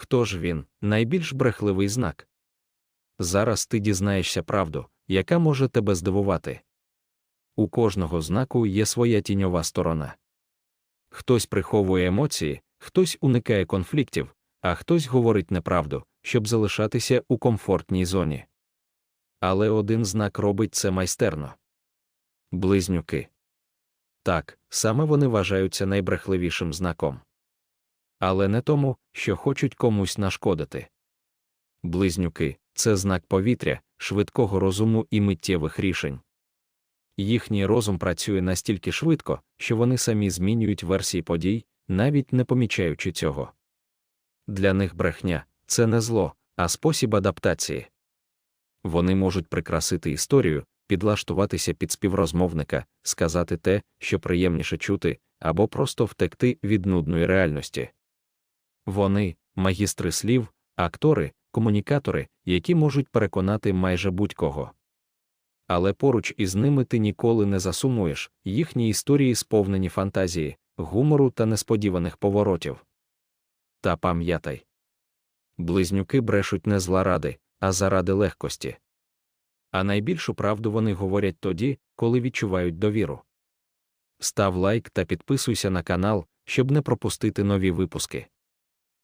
Хто ж він, найбільш брехливий знак? Зараз ти дізнаєшся правду, яка може тебе здивувати. У кожного знаку є своя тіньова сторона. Хтось приховує емоції, хтось уникає конфліктів, а хтось говорить неправду, щоб залишатися у комфортній зоні. Але один знак робить це майстерно. Близнюки. Так, саме вони вважаються найбрехливішим знаком. Але не тому, що хочуть комусь нашкодити. Близнюки це знак повітря, швидкого розуму і миттєвих рішень. Їхній розум працює настільки швидко, що вони самі змінюють версії подій, навіть не помічаючи цього. Для них брехня це не зло, а спосіб адаптації. Вони можуть прикрасити історію, підлаштуватися під співрозмовника, сказати те, що приємніше чути, або просто втекти від нудної реальності. Вони магістри слів, актори, комунікатори, які можуть переконати майже будь-кого. Але поруч із ними ти ніколи не засумуєш, їхні історії сповнені фантазії, гумору та несподіваних поворотів. Та пам'ятай близнюки брешуть не зла ради, а заради легкості. А найбільшу правду вони говорять тоді, коли відчувають довіру. Став лайк та підписуйся на канал, щоб не пропустити нові випуски.